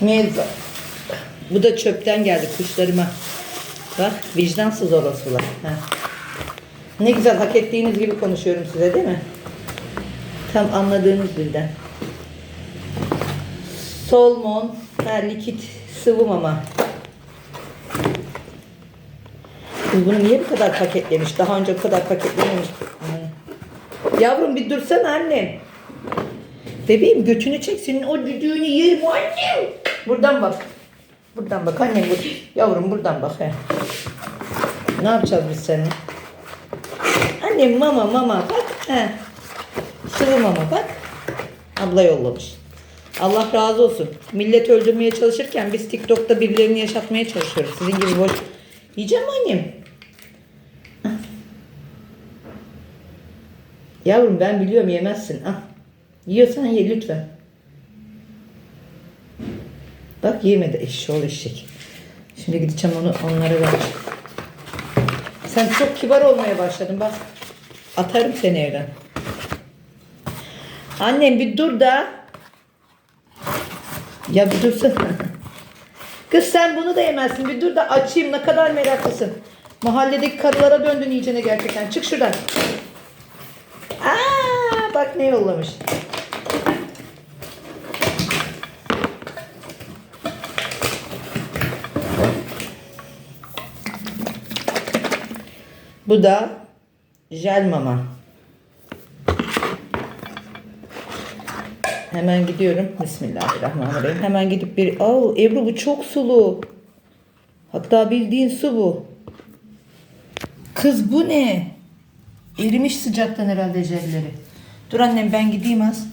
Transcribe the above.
Mevza. Bu da çöpten geldi kuşlarıma. Bak vicdansız orasılar. Ha. Ne güzel hak ettiğiniz gibi konuşuyorum size değil mi? Tam anladığınız dilden. Solmon, ha, likit sıvı mama. Kız bunu niye bu kadar paketlemiş? Daha önce bu kadar paketlememiş. Yavrum bir dursana annem. Bebeğim götünü çek senin o düdüğünü yerim annem. Buradan bak. Buradan bak annem. bu- Yavrum buradan bak. He. Ne yapacağız biz seninle? Annem mama mama bak. He. Sıvı mama bak. Abla yollamış. Allah razı olsun. Millet öldürmeye çalışırken biz TikTok'ta birilerini yaşatmaya çalışıyoruz. Sizin gibi boş. Yiyeceğim annem? Yavrum ben biliyorum yemezsin. Ah. Yiyorsan ye lütfen. Bak yemedi eşşoğlu eşek. Şimdi gideceğim onu onlara ver. Sen çok kibar olmaya başladın bak. Atarım seni evden. Annem bir dur da. Ya bir dursana. Kız sen bunu da yemezsin. Bir dur da açayım. Ne kadar meraklısın. Mahalledeki karılara döndün iyicene gerçekten. Çık şuradan. Aa, bak ne yollamış. Bu da jel mama. Hemen gidiyorum. Bismillahirrahmanirrahim. Hemen gidip bir... Oo, Ebru bu çok sulu. Hatta bildiğin su bu. Kız bu ne? Erimiş sıcaktan herhalde jelleri. Dur annem ben gideyim az.